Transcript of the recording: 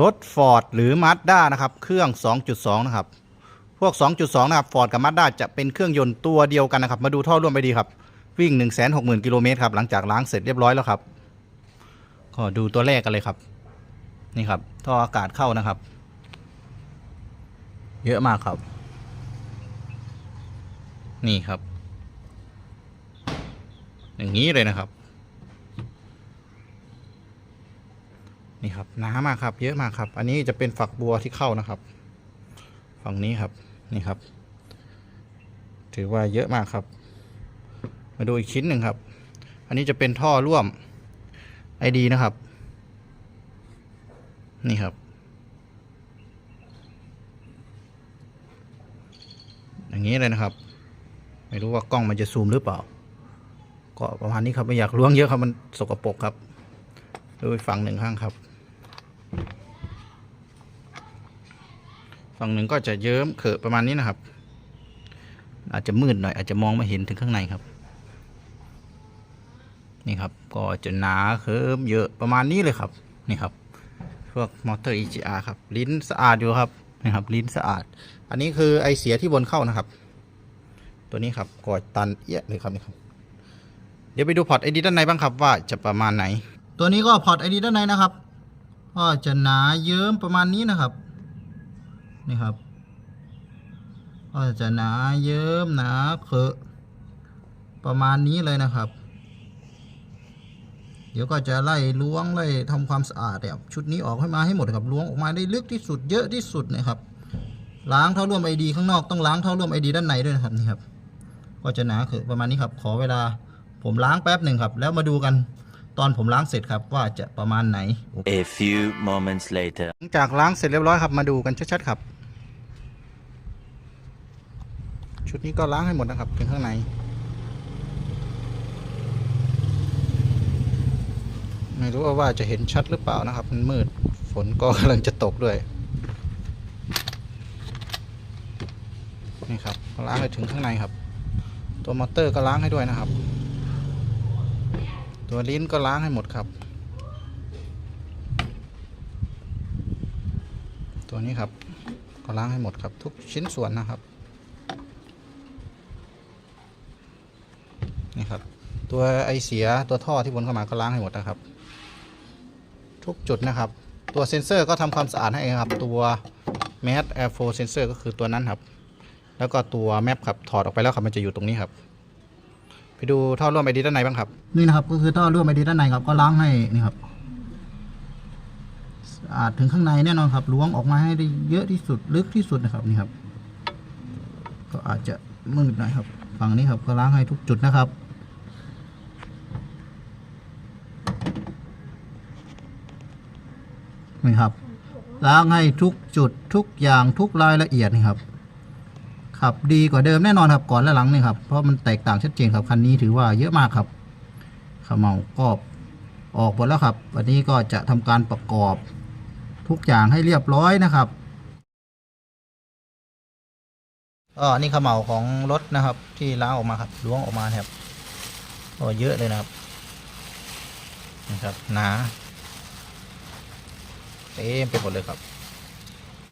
รถ Ford หรือ Mazda นะครับ เครื่อง 2.2 นะครับ พวก 2.2 นะครับ Ford กับ Mazda จะเป็นเครื่องยนต์ตัวเดียวกันนะครับ มาดูท่อร่วมไปดีครับ วิ่ง 160,000 กิโลเมตรครับ หลังจากล้างเสร็จเรียบร้อยแล้วครับ ก็ดูตัวแรกกันเลยครับ นี่ครับ ท่ออากาศเข้านะครับ เยอะมากครับ นี่ครับ อย่างนี้เลยนะครับ นี่ครับหนามากครับ เยอะมากครับ อันนี้จะเป็นฝักบัวที่เข้านะครับ ฝั่งนี้ครับนี่ครับ ถือว่าเยอะมากครับ มาดูอีกชิ้นหนึ่งครับ อันนี้จะเป็นท่อร่วมไอดีนะครับ นี่ครับอย่างนี้เลยนะครับ ไม่รู้ว่ากล้องมันจะซูมหรือเปล่า ก็ประมาณนี้ครับไม่อยากล้วงเยอะครับมันสกปรกครับดูฝั่งหนึ่งข้างครับ ฝั่งหนึ่งก็จะเยิ้มเขอะประมาณนี้นะครับ อาจจะมืดหน่อยอาจจะมองไม่เห็นถึงข้างในครับ นี่ครับก็จะหนาเคิมเยอะประมาณนี้เลยครับนี่ครับ พวกมอเตอร์ EGR ครับ ลิ้นสะอาดอยู่ครับนี่ครับ ลิ้นสะอาด อันนี้คือไอเสียที่บนเข้านะครับ ตัวนี้ครับกอดตันเอี้ยเลยครับนี่ครับ เดี๋ยวไปดูพอร์ตไอดีด้านในบ้างครับว่าจะประมาณไหน ตัวนี้ก็พอร์ตไอดีด้านในนะครับก็จะหนาเยิ้มประมาณนี้นะครับ นี่ครับก็จะหนาเยิ้มหนาเขอะประมาณนี้เลยนะครับ เดี๋ยวก็จะไล่ล้วงไล่ทำความสะอาดแบบชุดนี้ออกให้มาให้หมดครับล้วงออกมาได้ลึกที่สุดเยอะที่สุดนะครับล้างเท่าร่วมไอดีข้างนอกต้องล้างเท่าร่วมไอดีด้านในด้วยนะครับนี่ครับ ก็จะหนาเขอะประมาณนี้ครับ ขอเวลาผมล้างแป๊บหนึ่งครับ แล้วมาดูกันตอนผมล้างเสร็จครับว่าจะประมาณไหน A few moments later. หลังจากล้างเสร็จเรียบร้อยครับมาดูกันชัดๆครับ ชุดนี้ก็ล้างให้หมดนะครับถึงข้างในไม่รู้ว่าจะเห็นชัดหรือเปล่านะครับ มันมืดฝนก็กำลังจะตกด้วย นี่ครับล้างให้ถึงข้างในครับ ตัวมอเตอร์ก็ล้างให้ด้วยนะครับ ตัวลิ้นก็ล้างให้หมดครับ ตัวนี้ครับก็ล้างให้หมดครับทุกชิ้นส่วนนะครับ นี่ครับ ตัวไอเสียตัวท่อที่วนเข้ามาก็ล้างให้หมดนะครับ ทุกจุดนะครับ ตัวเซ็นเซอร์ก็ทำความสะอาดให้ครับ ตัว Mat Air Flow Sensor ก็คือตัวนั้นครับ แล้วก็ตัวแมปครับถอดออกไปแล้วครับมันจะอยู่ตรงนี้ครับ ไปดูท่อร่วมไอดีด้านในบ้างครับ นี่นะครับก็คือท่อร่วมไอดีด้านในครับก็ล้างให้นี่ครับสะอาดถึงข้างในแน่นอนครับล้วงออกมาให้ได้เยอะที่สุดลึกที่สุดนะครับนี่ครับ ก็อาจจะมืดหน่อยครับ ฝั่งนี้ครับก็ล้างให้ทุกจุดนะครับ นี่ครับ ล้างให้ทุกจุดทุกอย่างทุกรายละเอียดนี่ครับขับดีกว่าเดิมแน่นอนครับก่อนและหลังนี่ครับเพราะมันแตกต่างชัดเจนครับคันนี้ถือว่าเยอะมากครับขมเหลาก็ออกหมดแล้วครับ วันนี้ก็จะทำการประกอบทุกอย่างให้เรียบร้อยนะครับอ๋อนี่ขมเหลาของรถนะครับ ที่ล้างออกมาครับล้วงออกมาครับก็เยอะเลยนะครับนะครับหนา เต็มไปหมดเลยครับ